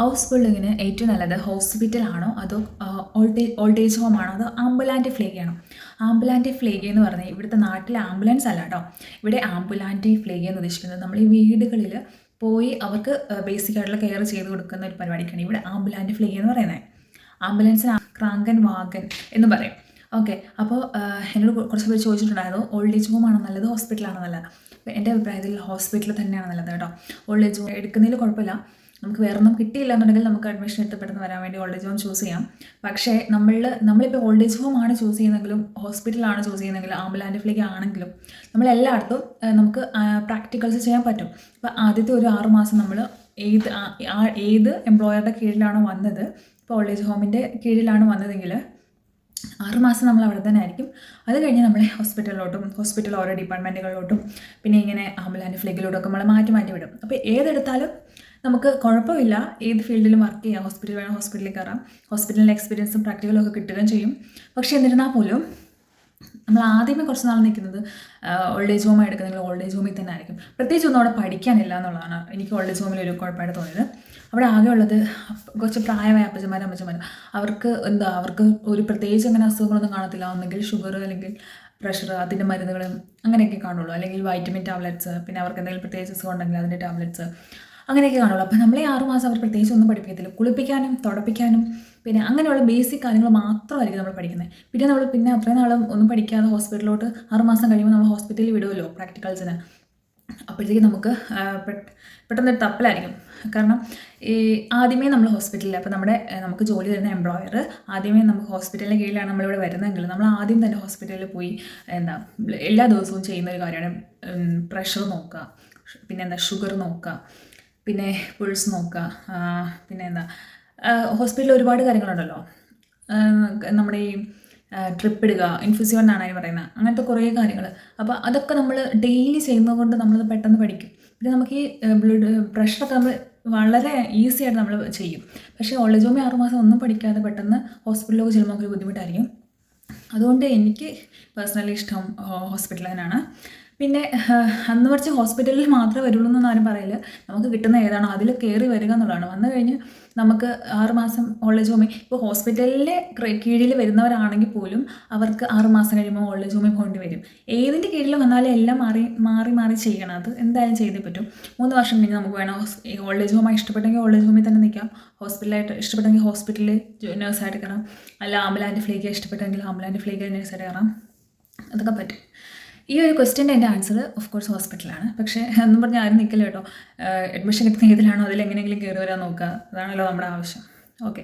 House ബിൽഡിങ്ങിന് ഏറ്റവും നല്ലത് ഹോസ്പിറ്റലാണോ അതോ ഓൾട്ടേ ഓൾട്ടേജ് ഹോം ആണോ? അതോ ആംബുലാന്റി ഫ്ലേഗ് ആണോ ആംബുലാന്റ് ഫ്ലേഗ് എന്ന് പറഞ്ഞാൽ ഇവിടുത്തെ നാട്ടിലെ ആംബുലൻസ് അല്ല കേട്ടോ ഇവിടെ ആംബുലാന്റി ഫ്ലേഗ് എന്ന് ഉദ്ദേശിക്കുന്നത് നമ്മൾ ഈ വീടുകളിൽ പോയി അവർക്ക് ബേസിക് ആയിട്ടുള്ള കെയർ ചെയ്ത് കൊടുക്കുന്ന ഒരു പരിപാടിക്കാണ് ഇവിടെ ആംബുലാന്റി ഫ്ലേഗ് എന്ന് പറയുന്നത് ആംബുലൻസിന് ക്രാങ്കൻ വാഗൻ എന്ന് പറയും. ഓക്കെ അപ്പോൾ എന്നോട് കുറച്ച് പേര് ചോദിച്ചിട്ടുണ്ടായിരുന്നു ഓൾഡ് ഏജ് ഹോം ആണോ നല്ലത് ഹോസ്പിറ്റലാണോ നല്ലത്? എന്റെ അഭിപ്രായത്തിൽ ഹോസ്പിറ്റൽ തന്നെയാണ് നല്ലത് കേട്ടോ. ഓൾഡ് ഏജ് ഹോം എടുക്കുന്നതിൽ കുഴപ്പമില്ല. നമുക്ക് വേറെ ഒന്നും കിട്ടിയില്ല എന്നുണ്ടെങ്കിൽ നമുക്ക് അഡ്മിഷൻ എടുത്ത് പെട്ടെന്ന് വരാൻ വേണ്ടി ഓൾഡ് ഏജ് ഹോം ചൂസ് ചെയ്യാം. പക്ഷേ നമ്മൾ നമ്മളിപ്പോൾ ഓൾഡ് ഏജ് ഹോം ആണ് ചൂസ് ചെയ്യുന്നതെങ്കിലും ഹോസ്പിറ്റലാണ് ചൂസ് ചെയ്യുന്നതെങ്കിലും ആംബുലാൻഡിലേക്ക് ആണെങ്കിലും നമ്മൾ എല്ലായിടത്തും നമുക്ക് പ്രാക്ടിക്കൽസ് ചെയ്യാൻ പറ്റും. അപ്പോൾ ആദ്യത്തെ ഒരു ആറ് മാസം നമ്മൾ ഏത് ഏത് എംപ്ലോയറുടെ കീഴിലാണോ വന്നത് ഇപ്പോൾ ഓൾഡ് ഏജ് ഹോമിന്റെ കീഴിലാണ് വന്നതെങ്കിൽ ആറുമാസം നമ്മൾ അവിടെ തന്നെ ആയിരിക്കും. അത് കഴിഞ്ഞ് നമ്മളെ ഹോസ്പിറ്റലിലോട്ടും ഹോസ്പിറ്റൽ ഓരോ ഡിപ്പാർട്ട്മെന്റുകളിലോട്ടും പിന്നെ ഇങ്ങനെ ആംബുലാൻഡ് ഫ്ലിഗിലോട്ടൊക്കെ ഒക്കെ നമ്മൾ മാറ്റി മാറ്റി വിടും. അപ്പോൾ ഏതെടുത്താലും നമുക്ക് കുഴപ്പമില്ല. ഏത് ഫീൽഡിലും വർക്ക് ചെയ്യാം. ഹോസ്പിറ്റൽ വേണം ഹോസ്പിറ്റലിൽ കയറാം. ഹോസ്പിറ്റലിലെ എക്സ്പീരിയൻസും പ്രാക്ടിക്കലും ഒക്കെ കിട്ടുകയും ചെയ്യും. പക്ഷേ എന്നിരുന്നാൽ പോലും നമ്മൾ ആദ്യമേ കുറച്ച് നാൾ നിൽക്കുന്നത് ഓൾഡ് ഏജ് ഹോം എടുക്കുന്നെങ്കിൽ ഓൾഡ് ഏജ് ഹോമിൽ തന്നെ ആയിരിക്കും. പ്രത്യേകിച്ച് ഒന്നും അവിടെ പഠിക്കാനില്ല എന്നുള്ളതാണ് എനിക്ക് ഓൾഡ് ഏജ് ഹോമിൽ ഒരു കുഴപ്പമായിട്ട് തോന്നിയത്. അവിടെ ആകെ ഉള്ളത് കുറച്ച് പ്രായമായ അപ്പച്ചന്മാരും അമ്മച്ചന്മാരും. അവർക്ക് എന്താ അവർക്ക് ഒരു പ്രത്യേകിച്ച് അങ്ങനെ അസുഖങ്ങളൊന്നും കാണത്തില്ല. ഒന്നെങ്കിൽ ഷുഗർ അല്ലെങ്കിൽ പ്രഷർ അതിന്റെ മരുന്നുകൾ അങ്ങനെയൊക്കെ കാണുള്ളൂ. അല്ലെങ്കിൽ വൈറ്റമിൻ ടാബ്ലറ്റ്സ് പിന്നെ അവർക്ക് എന്തെങ്കിലും പ്രത്യേകിച്ച് അസുഖം ഉണ്ടെങ്കിൽ അതിന്റെ ടാബ്ലറ്റ്സ് അങ്ങനെയൊക്കെ കാണുള്ളൂ. അപ്പോൾ നമ്മളെ ആറുമാസം അവർ പ്രത്യേകിച്ച് ഒന്നും പഠിപ്പിക്കത്തില്ല. കുളിപ്പിക്കാനും തുടപ്പിക്കാനും പിന്നെ അങ്ങനെയുള്ള ബേസിക് കാര്യങ്ങൾ മാത്രമായിരിക്കും നമ്മൾ പഠിക്കുന്നത് പിന്നെ നമ്മൾ പിന്നെ അത്രയും നാളും ഒന്നും പഠിക്കാതെ ഹോസ്പിറ്റലിലോട്ട് ആറുമാസം കഴിയുമ്പോൾ നമ്മൾ ഹോസ്പിറ്റലിൽ വിടുമല്ലോ പ്രാക്ടിക്കൽസിന് അപ്പോഴത്തേക്ക് നമുക്ക് പെട്ടെന്ന് തപ്പലായിരിക്കും. കാരണം ഈ ആദ്യമേ നമ്മൾ ഹോസ്പിറ്റലിൽ അപ്പോൾ നമ്മുടെ നമുക്ക് ജോലി തരുന്ന എംപ്ലോയർ ആദ്യമേ നമുക്ക് ഹോസ്പിറ്റലിന്റെ കീഴിലാണ് നമ്മളിവിടെ വരുന്നതെങ്കിൽ നമ്മൾ ആദ്യം തന്നെ ഹോസ്പിറ്റലിൽ പോയി എന്താ എല്ലാ ദിവസവും ചെയ്യുന്ന ഒരു കാര്യമാണ് പ്രഷർ നോക്കുക പിന്നെ എന്താ ഷുഗർ നോക്കുക പിന്നെ പുൾസ് നോക്കുക. പിന്നെ എന്താ? ഹോസ്പിറ്റലിൽ ഒരുപാട് കാര്യങ്ങളുണ്ടല്ലോ. നമ്മുടെ ഈ ട്രിപ്പ് ഇടുക ഇൻഫ്യൂസീവ് എന്നാണ് അതിന് പറയുന്നത്. അങ്ങനത്തെ കുറേ കാര്യങ്ങൾ അപ്പോൾ അതൊക്കെ നമ്മൾ ഡെയിലി ചെയ്യുന്നത് കൊണ്ട് നമ്മളത് പെട്ടെന്ന് പഠിക്കും. പിന്നെ നമുക്ക് ഈ ബ്ലഡ് പ്രഷറൊക്കെ നമ്മൾ വളരെ ഈസി ആയിട്ട് നമ്മൾ ചെയ്യും. പക്ഷേ ഹോമിൽ ആറുമാസം ഒന്നും പഠിക്കാതെ പെട്ടെന്ന് ഹോസ്പിറ്റലിലൊക്കെ ചെല്ലുമ്പോൾ നമുക്ക് ബുദ്ധിമുട്ടായിരിക്കും. അതുകൊണ്ട് എനിക്ക് പേഴ്സണലി ഇഷ്ടം ഹോസ്പിറ്റൽ തന്നെയാണ്. പിന്നെ അന്ന് കുറച്ച് ഹോസ്പിറ്റലിൽ മാത്രമേ വരുള്ളൂ എന്നൊന്നും ആരും പറയില്ല. നമുക്ക് കിട്ടുന്ന ഏതാണോ? അതിൽ കയറി വരിക എന്നുള്ളതാണ്. വന്നു കഴിഞ്ഞ് നമുക്ക് ആറുമാസം ഓൾഡ് ഹോമിൽ ഇപ്പോൾ ഹോസ്പിറ്റലിലെ കീഴിൽ വരുന്നവരാണെങ്കിൽ പോലും അവർക്ക് ആറുമാസം കഴിയുമ്പോൾ ഓൾഡ് ഹോമിൽ പോകേണ്ടി വരും. ഏതിന്റെ കീഴിൽ വന്നാലും എല്ലാം മാറി മാറി മാറി ചെയ്യണം. അത് എന്തായാലും ചെയ്തേ പറ്റും. മൂന്ന് വർഷം കഴിഞ്ഞ് നമുക്ക് വേണം ഓൾഡ് ഏജ് ഹോമായി ഇഷ്ടപ്പെട്ടെങ്കിൽ ഓൾഡ് ഏജ് ഹോമിൽ തന്നെ നിൽക്കാം. ഹോസ്പിറ്റലായിട്ട് ഇഷ്ടപ്പെട്ടെങ്കിൽ ഹോസ്പിറ്റലിൽ നേഴ്സായിട്ട് കയറാം. അല്ല ആംബുലാന്റ് ഫ്ലേക്ക് ഇഷ്ടപ്പെട്ടെങ്കിൽ ആംബുലാന്റ് ഫ്ലേക്ക് നേഴ്സായിട്ട് കയറാം. അതൊക്കെ പറ്റും. ഈ ഒരു ക്വസ്റ്റ്യന്റെ എന്റെ ആൻസർ ഓഫ് കോഴ്സ് ഹോസ്പിറ്റലാണ് പക്ഷേ എന്നും പറഞ്ഞാൽ ആരും നിൽക്കില്ല കേട്ടോ. അഡ്മിഷൻ കിട്ടുന്ന ഏതിലാണോ അതിൽ എങ്ങനെയെങ്കിലും കയറി വരാൻ നോക്കുക. അതാണല്ലോ നമ്മുടെ ആവശ്യം. ഓക്കെ